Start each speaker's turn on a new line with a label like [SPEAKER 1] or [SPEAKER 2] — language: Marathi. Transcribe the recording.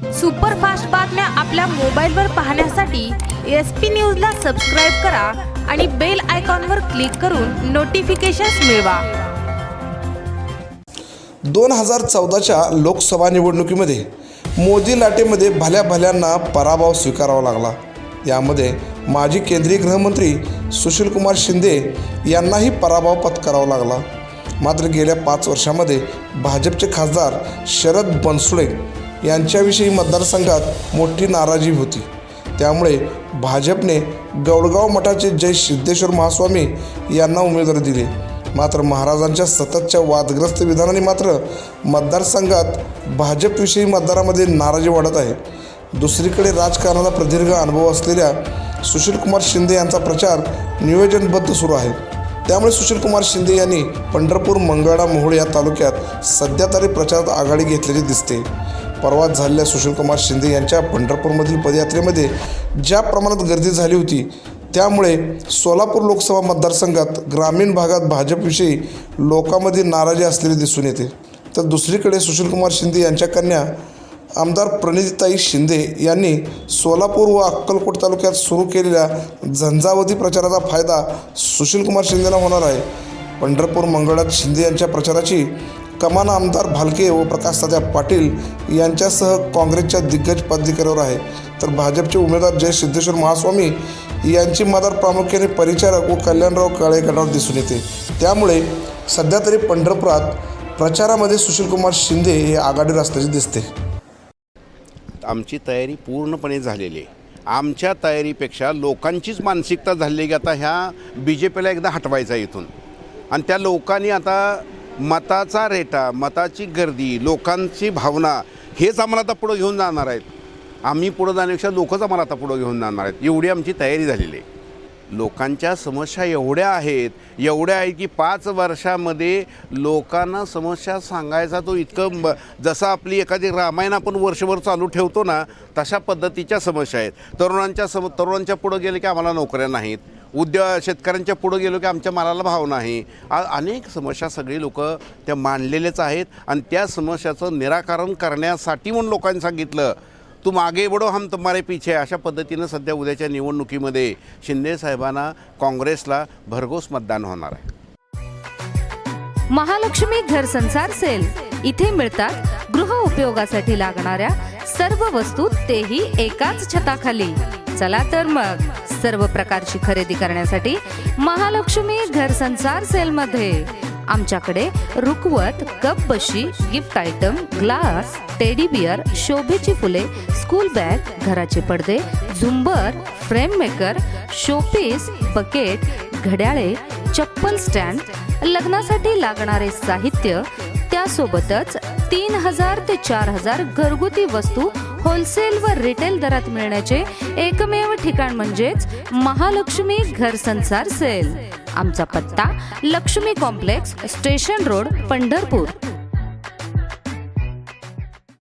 [SPEAKER 1] सुपरफास्ट बातम्या आपल्या मोबाईलवर पाहण्यासाठी एस पी न्यूजला सबस्क्राईब करा आणि बेल आयकॉनवर क्लिक करून नोटिफिकेशन्स मिळवा.
[SPEAKER 2] दोन हजार चौदाच्या लोकसभा निवडणुकीमध्ये मोदी लाटेमध्ये भल्या भल्यांना पराभव स्वीकारावा लागला. यामध्ये माजी केंद्रीय गृहमंत्री सुशीलकुमार शिंदे यांनाही पराभव पत्करावा लागला. मात्र गेल्या पाच वर्षामध्ये भाजपचे खासदार शरद बनसुळे यांच्याविषयी मतदारसंघात मोठी नाराजी होती. त्यामुळे भाजपने गौडगाव मठाचे जय सिद्धेश्वर महास्वामी यांना उमेदवारी दिली. मात्र महाराजांच्या सततच्या वादग्रस्त विधानाने मात्र मतदारसंघात भाजपविषयी मतदारामध्ये नाराजी वाढत आहे. दुसरीकडे राजकारणाचा प्रदीर्घ अनुभव असलेल्या सुशीलकुमार शिंदे यांचा प्रचार नियोजनबद्ध सुरू आहे. त्यामुळे सुशीलकुमार शिंदे यांनी पंढरपूर मंगळा मोहोळ या तालुक्यात सध्या तरी प्रचारात आघाडी घेतलेली दिसते. परवा झालेल्या सुशीलकुमार शिंदे यांच्या पंढरपूरमधील पदयात्रेमध्ये ज्या प्रमाणात गर्दी झाली होती त्यामुळे सोलापूर लोकसभा मतदारसंघात ग्रामीण भागात भाजपविषयी लोकांमध्ये नाराजी असलेली दिसून येते. तर दुसरीकडे सुशीलकुमार शिंदे यांच्या कन्या आमदार प्रणितीताई शिंदे यांनी सोलापूर व अक्कलकोट तालुक्यात सुरू केलेल्या झंझावती प्रचाराचा फायदा सुशीलकुमार शिंदेला होणार आहे. पंढरपूर मंगळात शिंदे यांच्या प्रचाराची कमान आमदार भालके व प्रकाश तात्या पाटील यांच्यासह काँग्रेसच्या दिग्गज पदाधिकाऱ्यावर आहे. तर भाजपचे उमेदवार जय सिद्धेश्वर महास्वामी यांची मदार प्रामुख्याने परिचारक व कल्याणराव काळे गटावर दिसून येते. त्यामुळे सध्या तरी पंढरपुरात प्रचारामध्ये सुशीलकुमार शिंदे हे आघाडीवर असल्याचे दिसते.
[SPEAKER 3] आमची तयारी पूर्णपणे झालेली आहे. आमच्या तयारीपेक्षा लोकांचीच मानसिकता झाली की आता ह्या बी जे पीला एकदा हटवायचा इथून. आणि त्या लोकांनी आता मताचा रेटा मताची गर्दी लोकांची भावना हेच आम्हाला आता पुढं घेऊन जाणार आहेत. आम्ही पुढं जाण्यापेक्षा लोकच आम्हाला आता पुढं घेऊन जाणार आहेत. एवढी आमची तयारी झालेली आहे. लोकांच्या समस्या एवढ्या आहेत एवढ्या आहेत की पाच वर्षामध्ये लोकांना समस्या सांगायचा तो इतकं ब- जसं आपली एखादी रामायण आपण वर्षभर चालू ठेवतो ना तशा पद्धतीच्या समस्या आहेत. तरुणांच्या सम तरुणांच्या पुढं गेले की आम्हाला नोकऱ्या नाहीत. उद्योग शेतकऱ्यांच्या पुढं गेलो की आमच्या मालाला भाव नाही. अनेक समस्या सगळी लोक त्या मांडलेलेच आहेत आणि त्या समस्याचं निराकरण करण्यासाठी म्हणून लोकांनी सांगितलं. तुम आगे बढो हम तुम्हारे पीछे अशा पद्धतीनं सध्या उद्याच्या निवडणुकीमध्ये शिंदे साहेबांना काँग्रेसला भरघोस मतदान होणार आहे.
[SPEAKER 4] महालक्ष्मी घर संसार सेल. इथे मिळतात गृह उपयोगासाठी लागणाऱ्या सर्व वस्तू तेही एकाच छताखाली. चला तर मग सर्व प्रकारची खरेदी करण्यासाठी महालक्ष्मी घर संसार सेल मध्ये आमच्याकडे रुकवत कप बशी gift item glass teddy bear शोभेची फुले स्कूल बॅग घराचे पडदे झुंबर फ्रेम मेकर शोपीस बकेट घड्याळे चप्पल स्टँड लग्नासाठी लागणारे साहित्य त्यासोबतच तीन हजार ते चार हजार घरगुती वस्तू होलसेल व रिटेल दरात मिळण्याचे एकमेव ठिकाण म्हणजेच महालक्ष्मी घर संसार सेल. आमचा पत्ता Lakshmi complex station road Pandharpur.